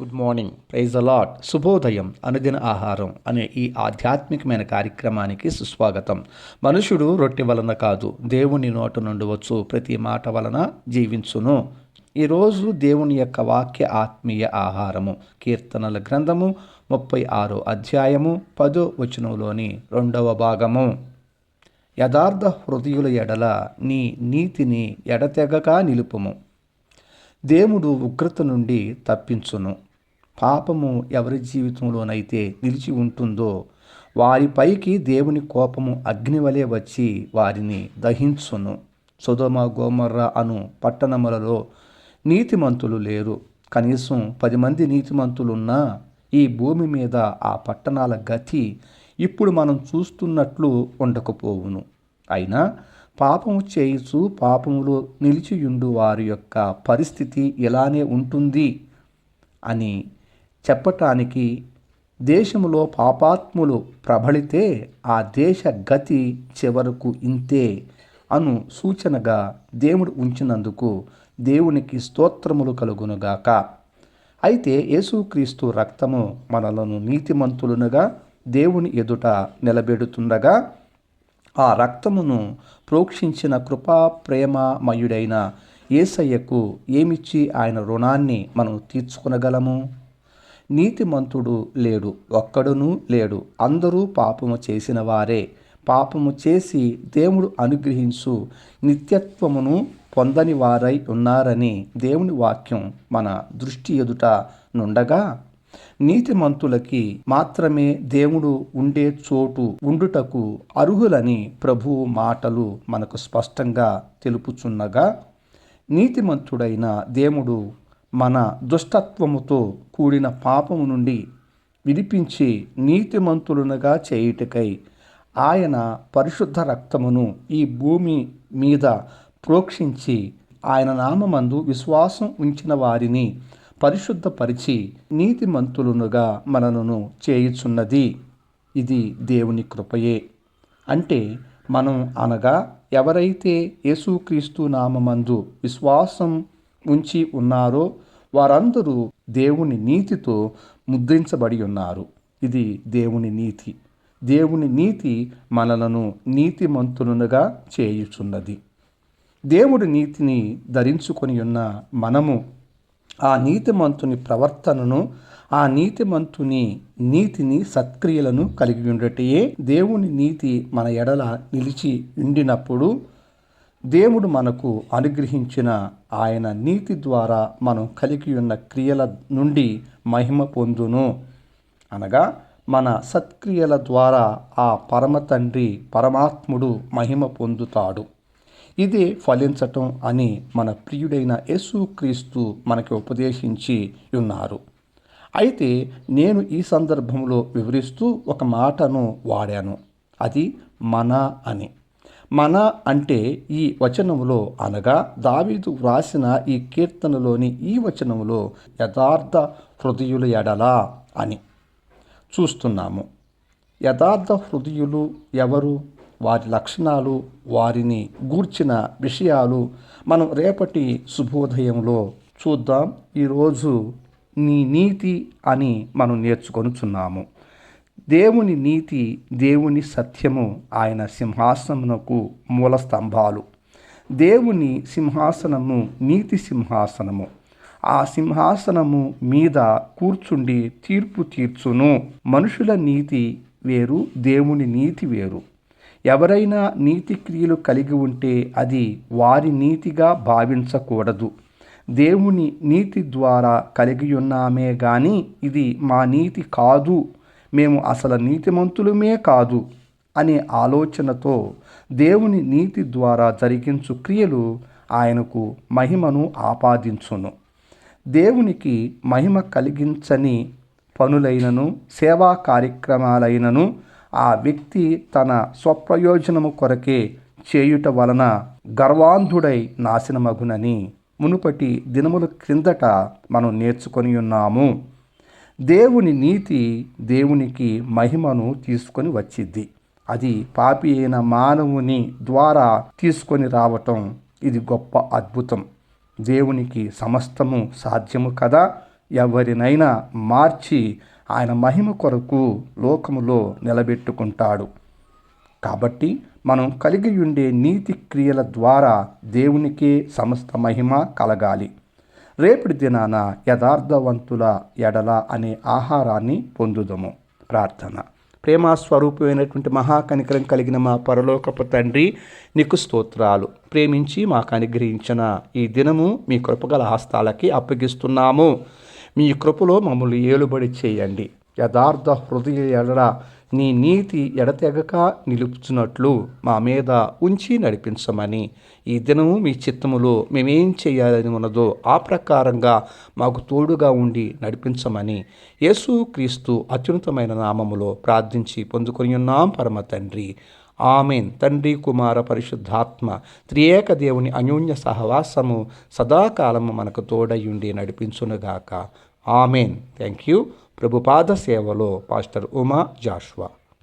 Good morning praise allot శుభోదయం అనుదిన ఆహారం అనే ఈ ఆధ్యాత్మికమైన కార్యక్రమానికి సుస్వాగతం. మనుషుడు రొట్టె వలన కాదు దేవుని నోట నుండి వచ్చు ప్రతి మాట వలన జీవించును. ఈరోజు దేవుని యొక్క వాక్య ఆత్మీయ ఆహారము కీర్తనల గ్రంథము ముప్పై ఆరో అధ్యాయము పదో వచనంలోని రెండవ భాగము. యథార్థ హృదయుల ఎడల నీ నీతిని ఎడతెగక నిలుపుము. దేవుడు ఉగ్రత నుండి తప్పించును. పాపము ఎవరి జీవితంలోనైతే నిలిచి ఉంటుందో వారిపైకి దేవుని కోపము అగ్నివలే వచ్చి వారిని దహించును. సుధమ గోమర్ర అను పట్టణములలో నీతిమంతులు లేరు. కనీసం పది మంది నీతిమంతులున్నా ఈ భూమి మీద ఆ పట్టణాల గతి ఇప్పుడు మనం చూస్తున్నట్లు ఉండకపోవును. అయినా పాపము చేయుచు పాపములో నిలిచియుండు వారి యొక్క పరిస్థితి ఇలానే ఉంటుంది అని చెప్పటానికి దేశములో పాపాత్ములు ప్రబలితే ఆ దేశ గతి చివరకు ఇంతే అను సూచనగా దేవుడు ఉంచినందుకు దేవునికి స్తోత్రములు కలుగునుగాక. అయితే యేసుక్రీస్తు రక్తము మనలను నీతిమంతులనుగా దేవుని ఎదుట నిలబెడుతుండగా ఆ రక్తమును ప్రోక్షించిన కృపా ప్రేమమయుడైన ఏసయ్యకు ఏమిచ్చి ఆయన రుణాన్ని మనం తీర్చుకునగలము? నీతిమంతుడు లేడు ఒక్కడునూ లేడు. అందరూ పాపము చేసిన వారే. పాపము చేసి దేవుడు అనుగ్రహించు నిత్యత్వమును పొందని వారై ఉన్నారని దేవుని వాక్యం మన దృష్టి ఎదుట నుండగా నీతిమంతులకి మాత్రమే దేవుడు ఉండే చోటు ఉండుటకు అర్హులని ప్రభువు మాటలు మనకు స్పష్టంగా తెలుపుచున్నగా నీతిమంతుడైన దేవుడు మన దుష్టత్వముతో కూడిన పాపము నుండి విడిపించి నీతిమంతులునగా చేయుటకై ఆయన పరిశుద్ధ రక్తమును ఈ భూమి మీద ప్రోక్షించి ఆయన నామమందు విశ్వాసం ఉంచిన వారిని పరిశుద్ధపరిచి నీతిమంతులునుగా మనలను చేయుచున్నది. ఇది దేవుని కృపయే. అంటే మనం అనగా ఎవరైతే యేసుక్రీస్తు నామమందు విశ్వాసం ఉంచి ఉన్నారో వారందరూ దేవుని నీతితో ముద్రించబడి ఉన్నారు. ఇది దేవుని నీతి. దేవుని నీతి మనలను నీతిమంతులుగా చేయుచున్నది. దేవుడి నీతిని ధరించుకొని ఉన్న మనము ఆ నీతిమంతుని ప్రవర్తనను ఆ నీతిమంతుని నీతిని సత్క్రియలను కలిగి ఉండటయే దేవుని నీతి మన ఎడల నిలిచి ఉండినప్పుడు దేవుడు మనకు అనుగ్రహించిన ఆయన నీతి ద్వారా మనం కలిగి ఉన్న క్రియల నుండి మహిమ పొందును. అనగా మన సత్క్రియల ద్వారా ఆ పరమ తండ్రి పరమాత్ముడు మహిమ పొందుతాడు. ఇదే ఫలించటం అని మన ప్రియుడైన యేసుక్రీస్తు మనకి ఉపదేశించి ఉన్నారు. అయితే నేను ఈ సందర్భంలో వివరిస్తూ ఒక మాటను వాడాను. అది మన అని. మన అంటే ఈ వచనంలో అనగా దావీదు వ్రాసిన ఈ కీర్తనలోని ఈ వచనంలో యథార్థ హృదయుల ఎడలా అని చూస్తున్నాము. యథార్థ హృదయులు ఎవరు? వారి లక్షణాలు వారిని గూర్చిన విషయాలు మనం రేపటి శుభోదయంలో చూద్దాం. ఈరోజు నీ నీతి అని మనం నేర్చుకొనుచున్నాము. దేవుని నీతి దేవుని సత్యము ఆయన సింహాసనమునకు మూల స్తంభాలు. దేవుని సింహాసనము నీతి సింహాసనము. ఆ సింహాసనము మీద కూర్చుండి తీర్పు తీర్చును. మనుషుల నీతి వేరు దేవుని నీతి వేరు. ఎవరైనా నీతి క్రియలు కలిగి ఉంటే అది వారి నీతిగా భావించకూడదు. దేవుని నీతి ద్వారా కలిగి ఉన్నామే కానీ ఇది మా నీతి కాదు మేము అసలు నీతిమంతులమే కాదు అనే ఆలోచనతో దేవుని నీతి ద్వారా జరిగించు క్రియలు ఆయనకు మహిమను ఆపాదించును. దేవునికి మహిమ కలిగించని పనులైనను సేవా కార్యక్రమాలైనను ఆ వ్యక్తి తన స్వప్రయోజనము కొరకే చేయుట వలన గర్వాంధుడై నాశనమగునని మునుపటి దినముల క్రిందట మనం నేర్చుకొని ఉన్నాము. దేవుని నీతి దేవునికి మహిమను తీసుకొని వచ్చిద్ది అది పాపి అయిన మానవుని ద్వారా తీసుకొని రావటం ఇది గొప్ప అద్భుతం. దేవునికి సమస్తము సాధ్యము కదా? ఎవరినైనా మార్చి ఆయన మహిమ కొరకు లోకములో నిలబెట్టుకుంటాడు. కాబట్టి మనం కలిగి ఉండే నీతి క్రియల ద్వారా దేవునికే సమస్త మహిమ కలగాలి. రేపటి దినాన యథార్థవంతుల ఎడల అనే ఆహారాన్ని పొందుదము. ప్రార్థన. ప్రేమ స్వరూపమైనటువంటి మహాకనికరం కలిగిన మా పరలోకపు తండ్రి నీకు స్తోత్రాలు. ప్రేమించి మాకు అనుగ్రహించిన ఈ దినము మీ కృపగల హస్తాలకి అప్పగిస్తున్నాము. మీ కృపలో మమ్మల్ని ఏలుబడి చేయండి. యథార్థ హృదయ ఎడల నీ నీతి ఎడతెగక నిలుపుచున్నట్లు మా మీద ఉంచి నడిపించమని ఈ దినము మీ చిత్తములో మేమేం చేయాలని ఉన్నదో ఆ ప్రకారంగా మాకు తోడుగా ఉండి నడిపించమని యేసు క్రీస్తు అత్యున్నతమైన నామములో ప్రార్థించి పొందుకొని ఉన్నాం పరమ తండ్రి. ఆమెన్. తండ్రి కుమార పరిశుద్ధాత్మ త్రియేక దేవుని అన్యోన్య సహవాసము సదాకాలము మనకు తోడయుండి నడిపించునుగాక. ఆమెన్. థ్యాంక్ యూ ప్రభుపాద సేవలో పాస్టర్ ఉమా జాష్వా